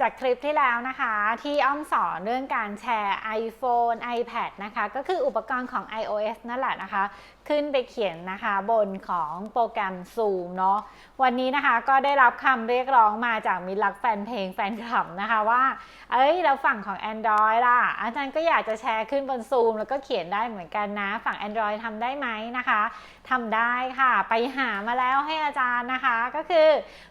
จากคลิปที่แล้วนะคะ ที่อ้อมสอนเรื่องการแชร์ iPhone iPad นะคะ ก็คืออุปกรณ์ของ iOS นั่นแหละนะคะ ขึ้นไปเขียนนะคะบนของโปรแกรม Zoom เนาะวันนี้นะคะก็ได้รับคำเรียกร้องมาจากมิตรรักแฟนเพลงแฟนคลับนะคะว่า เอ้ยเราฝั่งของ Android ล่ะ อาจารย์ก็อยากจะแชร์ขึ้นบน Zoom แล้วก็เขียนได้เหมือนกันนะ ฝั่ง Android ทำได้ไหมนะคะทำได้ค่ะ ไปหามาแล้วให้อาจารย์นะคะ ก็คือ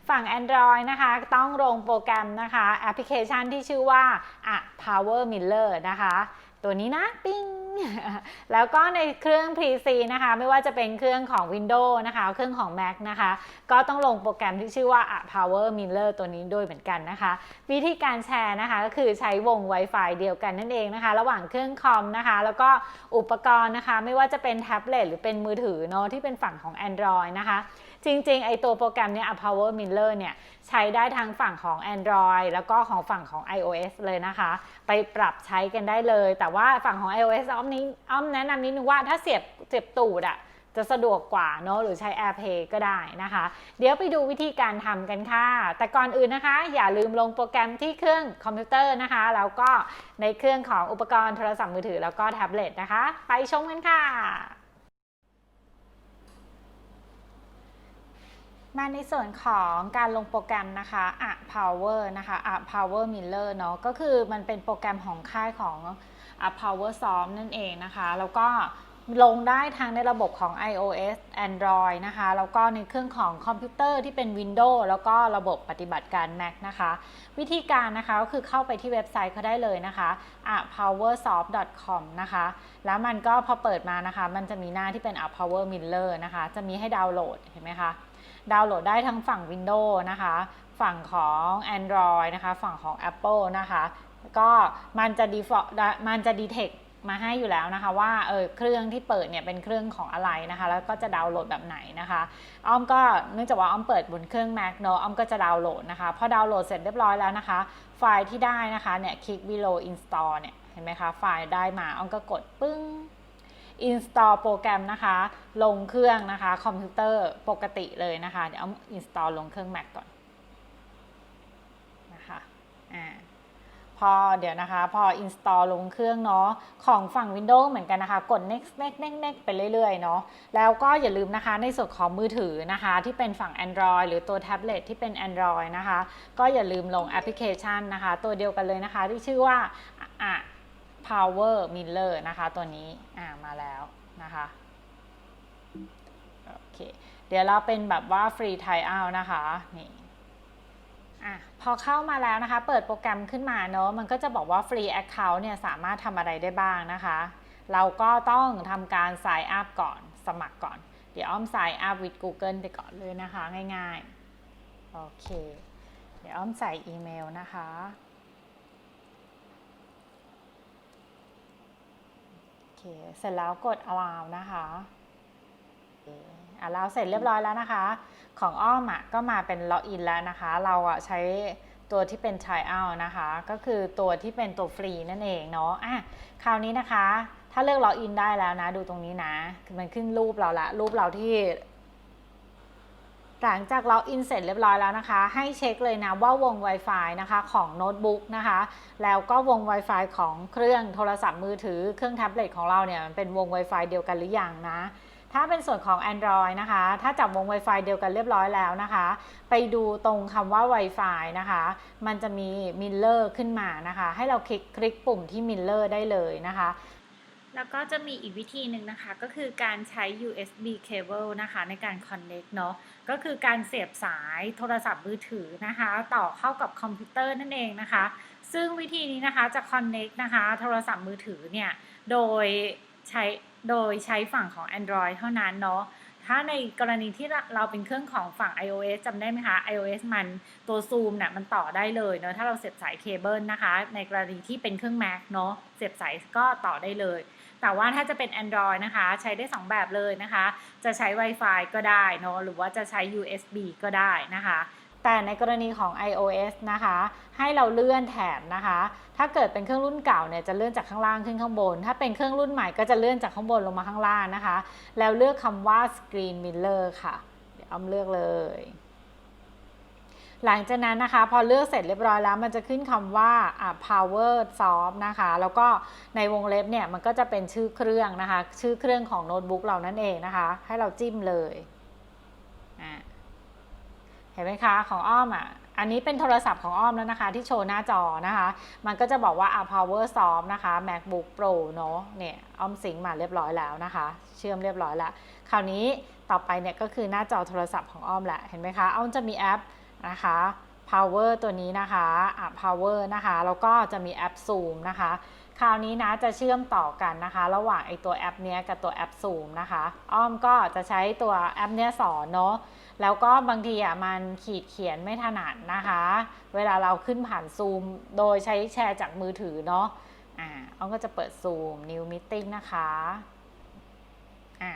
ฝั่ง Android นะคะ ต้องลงโปรแกรมนะคะแอปพลิเคชันที่ชื่อว่าอะ Power Miller นะคะ ตัวนี้นะ ปิ้ง แล้วก็ในเครื่อง PC นะคะ ไม่ว่าจะเป็นเครื่องของ Windows นะคะ เครื่องของ Mac นะคะ ก็ต้องลงโปรแกรมที่ชื่อว่าอะ Power Miller ตัวนี้ด้วยเหมือนกันนะคะ วิธีการแชร์นะคะ ก็คือใช้วง Wi-Fi เดียวกันนั่นเองนะคะ ระหว่างเครื่องคอมนะคะ แล้วก็อุปกรณ์นะคะ ไม่ว่าจะเป็นแท็บเล็ตหรือเป็นมือถือเนาะที่เป็นฝั่งของ Android นะคะ จริง ๆ ไอตัวโปรแกรมเนี้ย Power Miller เนี่ย ใช้ได้ทั้งฝั่งของ Android แล้วก็ของฝั่งของ iOS เลยนะคะ ไปปรับใช้กันได้เลย แต่ว่าฝั่งของ iOS อ้อมนี้อ้อมแนะนำนิดนึงว่าถ้าเสียบเสียบตูดอะจะสะดวกกว่าเนาะหรือใช้ AirPlay ก็ได้นะคะ เดี๋ยวไปดูวิธีการทำกันค่ะ แต่ก่อนอื่นนะคะ อย่าลืมลงโปรแกรมที่เครื่องคอมพิวเตอร์นะคะ แล้วก็ในเครื่องของอุปกรณ์โทรศัพท์มือถือแล้วก็แท็บเล็ตนะคะ ไปชมกันค่ะ มาในส่วนของการลงโปรแกรมนะคะอะ Power นะคะอะ Power Miller เนาะก็คือมันเป็นโปรแกรมของค่ายของอะ Power Soft นั่นเองนะคะ แล้วก็ลงได้ทั้งในระบบของ iOS Android นะคะ แล้วก็ในเครื่องของคอมพิวเตอร์ที่เป็น Windows แล้วก็ระบบปฏิบัติการ Mac นะคะ วิธีการนะคะก็คือเข้าไปที่เว็บไซต์เขาได้เลยนะคะอะ powersoft.com นะคะ แล้วมันก็พอเปิดมานะคะ มันจะมีหน้าที่เป็นอะ Power Miller นะคะ จะมีให้ดาวน์โหลดเห็นไหมคะ ดาวน์โหลดได้ทั้งฝั่ง Windows นะคะ ฝั่งของ Android นะคะ ฝั่งของ Apple นะคะ ก็มันจะ default มันจะ detect มาให้อยู่แล้วนะคะว่าเออเครื่องที่เปิดเนี่ยเป็นเครื่องของอะไรนะคะ แล้วก็จะดาวน์โหลดแบบไหนนะคะอ้อมก็เนื่องจากว่าอ้อมเปิดบนเครื่อง Mac เนอะอ้อมก็จะดาวน์โหลดนะคะพอดาวน์โหลดเสร็จเรียบร้อยแล้วนะคะ ไฟล์ที่ได้นะคะเนี่ยคลิก below install เนี่ยเห็นไหมคะไฟล์ได้มาอ้อมก็กดปึ้ง install โปรแกรมนะคะ ลงเครื่องนะคะ คอมพิวเตอร์ปกติเลยนะคะ เดี๋ยวเอา install ลงเครื่อง Mac ก่อนนะคะอ่าพอเดี๋ยวนะคะ พอ install ลงเครื่องเนาะของฝั่ง Windows เหมือนกันนะคะ กด next next next next ไปเรื่อยๆเนาะแล้วก็อย่าลืมนะคะในส่วนของมือถือนะคะ ที่เป็นฝั่ง Android หรือตัวแท็บเล็ตที่เป็น Android นะคะ ก็อย่าลืมลงแอปพลิเคชันนะคะ ตัวเดียวกันเลยนะคะ ที่ชื่อว่าอะ Power Miller นะคะ ตัวนี้อ่ามาแล้วนะคะโอเคเดี๋ยวเราเป็นแบบว่า Free Try Out นะคะนี่อะพอเข้ามาแล้วนะคะ เปิดโปรแกรมขึ้นมาเนอะมันก็จะบอกว่า Free Account เนี่ยสามารถทำอะไรได้บ้างนะคะ เราก็ต้องทำการ Sign Up ก่อนสมัครก่อน เดี๋ยวอ้อม Sign Up with Google ไปก่อนเลยนะคะ ง่ายๆ โอเค เดี๋ยวอ้อมใส่อีเมลนะคะ โอ เค เสร็จแล้วกด allow นะคะอะเราเสร็จเรียบร้อยแล้วนะคะ ของอ้อมอะก็มาเป็นล็อกอินแล้วนะคะ เราอะใช้ตัวที่เป็น try out นะคะ ก็คือตัวที่เป็นตัวฟรีนั่นเองเนาะอะคราวนี้นะคะ ถ้าเลือกล็อกอินได้แล้วนะ ดูตรงนี้นะคือมันขึ้นรูปเราละ รูปเราที่ หลังจากล็อกอินเสร็จเรียบร้อยแล้วนะคะ ให้เช็คเลยนะว่าวง Wi-Fi นะคะของโน้ตบุ๊กนะคะ แล้วก็วง Wi-Fi ของเครื่องโทรศัพท์มือถือเครื่องแท็บเล็ตของเราเนี่ยมันเป็นวง Wi-Fi เดียวกันหรือยังนะ ถ้าเป็นส่วนของ Android นะคะ ถ้าจับวง Wi-Fi เดียวกันเรียบร้อยแล้วนะคะ ไปดูตรงคำว่า Wi-Fi นะคะ มันจะมี Miller ขึ้นมานะคะ ให้เราคลิกคลิกปุ่มที่ Miller ได้เลยนะคะ แล้วก็จะมีอีกวิธีหนึ่งนะคะ ก็คือการใช้ USB cable นะคะในการ connect เนาะก็คือการเสียบสายโทรศัพท์มือถือนะคะ ต่อเข้ากับคอมพิวเตอร์นั่นเองนะคะ ซึ่งวิธีนี้นะคะจะ connect นะคะ โทรศัพท์มือถือเนี่ย โดยใช้โดยใช้ฝั่งของ Android เท่านั้นเนาะถ้าในกรณีที่เราเป็นเครื่องของฝั่ง iOS จำได้ไหมคะ iOS มันตัวซูมเนี่ยมันต่อได้เลยเนาะถ้าเราเสียบสายเคเบิลนะคะ ในกรณีที่เป็นเครื่อง Mac เนาะเสียบสายก็ต่อได้เลย แต่ว่าถ้าจะเป็น Android นะคะ ใช้ได้ 2 แบบเลยนะคะ จะใช้ Wi-Fi ก็ได้เนาะหรือว่าจะใช้ USB ก็ได้นะคะแต่ในกรณีของ iOS นะคะ ให้เราเลื่อนแถบนะคะ ถ้าเกิดเป็นเครื่องรุ่นเก่าเนี่ยจะเลื่อนจากข้างล่างขึ้นข้างบน ถ้าเป็นเครื่องรุ่นใหม่ก็จะเลื่อนจากข้างบนลงมาข้างล่างนะคะ แล้วเลือกคำว่า Screen Miller ค่ะ เดี๋ยวอ้อมเลือกเลย หลังจากนั้นนะคะพอเลือกเสร็จเรียบร้อยแล้วมันจะขึ้นคำว่า power soft นะคะ แล้วก็ในวงเล็บเนี่ยมันก็จะเป็นชื่อเครื่องนะคะ ชื่อเครื่องของโน้ตบุ๊กเรานั่นเองนะคะ ให้เราจิ้มเลยอ่าเห็นไหมคะของอ้อมอะอันนี้เป็นโทรศัพท์ของอ้อมแล้วนะคะ ที่โชว์หน้าจอนะคะ มันก็จะบอกว่า power soft นะคะ macbook pro เนอะเนี่ยอ้อมสิงมาเรียบร้อยแล้วนะคะ เชื่อมเรียบร้อยแล้วคราวนี้ต่อไปเนี่ยก็คือหน้าจอโทรศัพท์ของอ้อมแหละเห็นไหมคะอ้อมจะมีแอป นะคะ power ตัวนี้นะคะอะ power นะคะ แล้วก็จะมีแอป zoom นะคะ คราวนี้นะจะเชื่อมต่อกันนะคะ ระหว่างไอตัวแอปเนี้ยกับตัวแอป zoom นะคะ อ้อมก็จะใช้ตัวแอปเนี้ยสอนเนาะ แล้วก็บางทีอะมันขีดเขียนไม่ถนัดนะคะ เวลาเราขึ้นผ่านซูมโดยใช้แชร์จากมือถือเนาะ อ่าอ้อมก็จะเปิดซูม new meeting นะคะ อ่า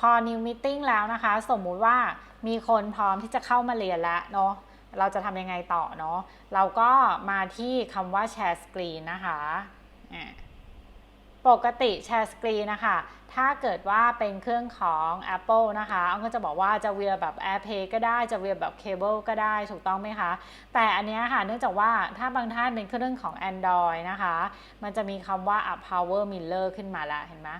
พอ new meeting แล้วนะคะ สมมุติว่ามีคนพร้อมที่จะเข้ามาเรียนแล้วเนาะเราจะทำยังไงต่อเนาะเราก็มาที่คำว่า share screen นะคะปกติ share screen นะคะ ถ้าเกิดว่าเป็นเครื่องของ Apple นะคะอ้อก็จะบอกว่าจะเวียแบบ AirPlay ก็ได้ จะเวียแบบเคเบิลก็ได้ถูกต้องไหมคะ แต่อันนี้ค่ะ เนื่องจากว่าถ้าบางท่านเป็นเครื่องของ Android นะคะ มันจะมีคำว่า power miller ขึ้นมาแล้วเห็นไหม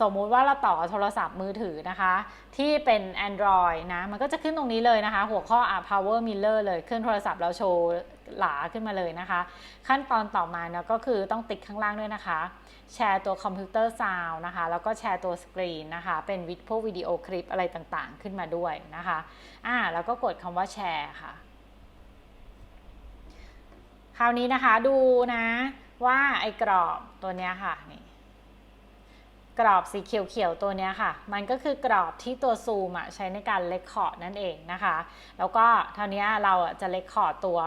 สมมุติว่าเราต่อโทรศัพท์มือถือนะคะ ที่เป็น Android นะ มันก็จะขึ้นตรงนี้เลยนะคะ หัวข้อ power miller เลยเครื่องโทรศัพท์เราโชว์หลาขึ้นมาเลยนะคะ ขั้นตอนต่อมาเนาะก็คือต้องติ๊กข้างล่างด้วยนะคะ แชร์ตัวคอมพิวเตอร์ซาวนะคะ แล้วก็แชร์ตัวสกรีนนะคะ เป็นวิดพวกวิดีโอคลิปอะไรต่างๆ ขึ้นมาด้วยนะคะอ่าแล้วก็กดคำว่าแชร์ค่ะ คราวนี้นะคะดูนะว่าไอ้กรอบตัวเนี้ยค่ะนี่ กรอบสีเขียวๆตัวนี้ค่ะ มันก็คือกรอบที่ตัวซูมใช้ในการเลคคอร์ดนั่นเองนะคะ แล้วก็เท่านี้เราจะเลคคอร์ดตัว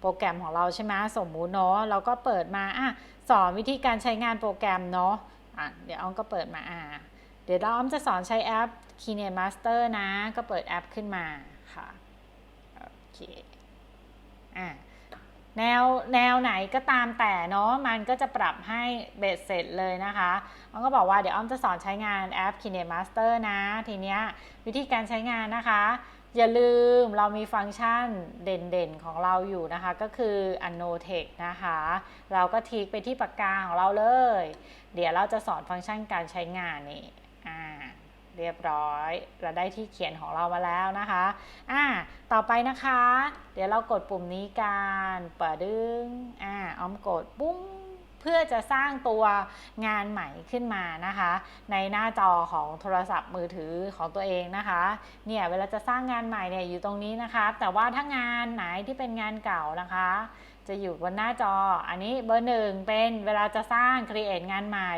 โปรแกรมของเราใช่ไหมสมมุติเนาะเราก็เปิดมาอะสอนวิธีการใช้งานโปรแกรมเนาะอะเดี๋ยวอ้อมก็เปิดมาอะเดี๋ยวอ้อมจะสอนใช้แอป Keynote Master นะ ก็เปิดแอปขึ้นมาค่ะ โอเคอะ แนวแนวไหนก็ตามแต่เนาะมันก็จะปรับให้เบ็ดเสร็จเลยนะคะอ้อมก็บอกว่าเดี๋ยวอ้อมจะสอนใช้งานแอป Keynote Master นะ ทีเนี้ยวิธีการใช้งานนะคะ อย่าลืมเรามีฟังก์ชันเด่นๆของเราอยู่นะคะ ก็คือ annotate นะคะ เราก็ทิกไปที่ปากกาของเราเลย เดี๋ยวเราจะสอนฟังก์ชันการใช้งานนี่ เรียบร้อย เราได้ที่เขียนของเรามาแล้วนะคะอ่าต่อไปนะคะ เดี๋ยวเรากดปุ่มนี้กันเปิดดึงอ่าออมกดปุ้งเพื่อจะสร้างตัวงานใหม่ขึ้นมานะคะ ในหน้าจอของโทรศัพท์มือถือของตัวเองนะคะเนี่ยเวลาจะสร้างงานใหม่เนี่ยอยู่ตรงนี้นะคะ แต่ว่าถ้างานไหนที่เป็นงานเก่านะคะ จะอยู่บนหน้าจออันนี้เบอร์หนึ่งเป็นเวลาจะสร้าง create งานใหม่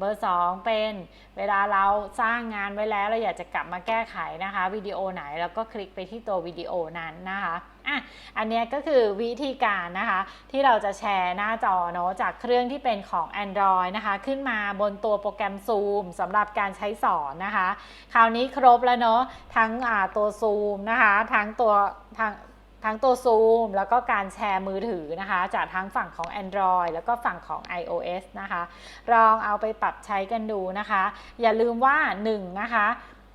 เบอร์ 2 เป็นเวลาเราสร้างงานไว้แล้วเราอยากจะกลับมาแก้ไขนะคะวิดีโอไหนแล้วก็คลิกไปที่ตัววิดีโอนั้นนะคะอะอันนี้ก็คือวิธีการนะคะ ที่เราจะแชร์หน้าจอเนาะจากเครื่องที่เป็นของ Android นะคะ ขึ้นมาบนตัวโปรแกรม Zoom สำหรับการใช้สอนนะคะ คราวนี้ครบแล้วเนาะทั้งตัว Zoom นะคะ ทั้งตัวทาง ทั้งตัว Zoom แล้วก็การแชร์มือถือนะคะ จากทั้งฝั่งของ Android แล้วก็ฝั่งของ iOS นะคะ ลองเอาไปปรับใช้กันดูนะคะ อย่าลืมว่า 1 นะคะ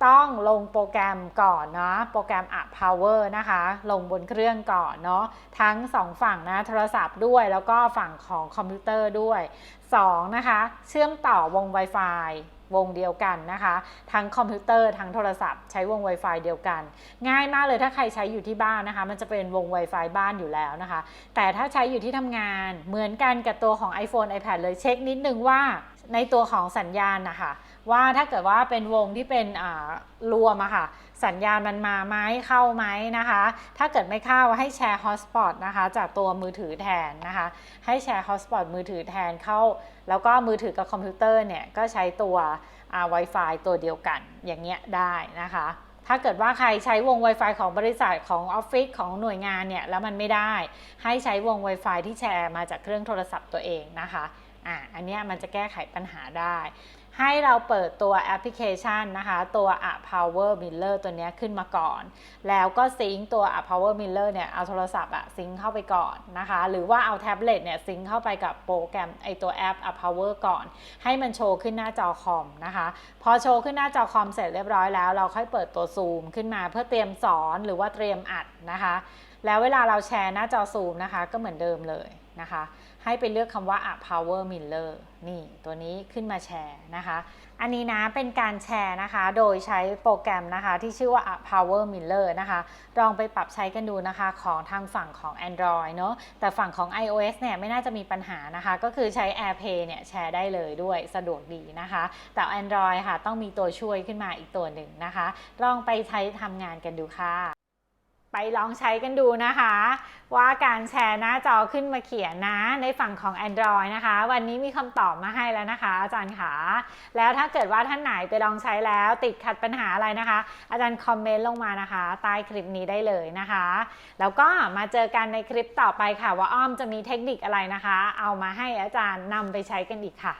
ต้องลงโปรแกรมก่อนเนาะโปรแกรม a Power นะคะ ลงบนเครื่องก่อนเนาะทั้ง 2 ฝั่งนะโทรศัพท์ด้วยแล้วก็ฝั่งของคอมพิวเตอร์ด้วย 2 นะคะ เชื่อมต่อวง Wi-Fi วงเดียวกันนะคะ ทั้งคอมพิวเตอร์ทั้งโทรศัพท์ใช้วง Wi-Fi เดียวกัน ง่ายมากเลยถ้าใครใช้อยู่ที่บ้านนะคะ มันจะเป็นวง Wi-Fi บ้านอยู่แล้วนะคะ แต่ถ้าใช้อยู่ที่ทำงานเหมือนกันกับตัวของ iPhone iPad เลยเช็คนิดนึงว่า ในตัวของสัญญาณนะคะว่าถ้าเกิดว่าเป็นวงที่เป็นอ่ารวมอะค่ะสัญญาณมันมาไหมเข้าไหมนะคะ ถ้าเกิดไม่เข้าให้แชร์ฮอสปอตนะคะจากตัวมือถือแทนนะคะ ให้แชร์ฮอสปอตมือถือแทนเข้า แล้วก็มือถือกับคอมพิวเตอร์เนี่ยก็ใช้ตัวอ่า Wi-Fi ตัวเดียวกันอย่างเงี้ยได้นะคะ ถ้าเกิดว่าใครใช้วง Wi-Fi ของบริษัทของออฟฟิศของหน่วยงานเนี่ยแล้วมันไม่ได้ ให้ใช้วง Wi-Fi ที่แชร์มาจากเครื่องโทรศัพท์ตัวเองนะคะ อ่าอันเนี้ยมันจะแก้ไขปัญหาได้ ให้เราเปิดตัวแอปพลิเคชันนะคะ ตัว a Power Miller ตัวเนี้ยขึ้นมาก่อน แล้วก็ซิงตัว a Power Miller เนี่ยเอาโทรศัพท์อะซิงเข้าไปก่อนนะคะ หรือว่าเอาแท็บเล็ตเนี่ยซิงเข้าไปกับโปรแกรมไอตัวแอป a Power ก่อน ให้มันโชว์ขึ้นหน้าจอคอมนะคะ พอโชว์ขึ้นหน้าจอคอมเสร็จเรียบร้อยแล้ว เราค่อยเปิดตัวซูมขึ้นมาเพื่อเตรียมสอนหรือว่าเตรียมอัดนะคะ แล้วเวลาเราแชร์หน้าจอซูมนะคะ ก็เหมือนเดิมเลยนะคะ ให้ไปเลือกคำว่า a power miller นี่ตัวนี้ขึ้นมาแชร์นะคะ อันนี้นะเป็นการแชร์นะคะ โดยใช้โปรแกรมนะคะ ที่ชื่อว่า a power miller นะคะ ลองไปปรับใช้กันดูนะคะของทางฝั่งของ Android เนอะแต่ฝั่งของ iOS เนี่ยไม่น่าจะมีปัญหานะคะ ก็คือใช้ AirPlay เนี่ยแชร์ได้เลยด้วยสะดวกดีนะคะ แต่ Android ค่ะต้องมีตัวช่วยขึ้นมาอีกตัวหนึ่งนะคะ ลองไปใช้ทำงานกันดูค่ะ ไปลองใช้กันดูนะคะ ว่าการแชร์หน้าจอขึ้นมาเขียนนะ ในฝั่งของ Android นะคะ วันนี้มีคำตอบมาให้แล้วนะคะ อาจารย์ขาแล้วถ้าเกิดว่าท่านไหนไปลองใช้แล้วติดขัดปัญหาอะไรนะคะ อาจารย์คอมเมนต์ลงมานะคะ ใต้คลิปนี้ได้เลยนะคะ แล้วก็มาเจอกันในคลิปต่อไปค่ะ ว่าอ้อมจะมีเทคนิคอะไรนะคะ เอามาให้อาจารย์นำไปใช้กันอีกค่ะ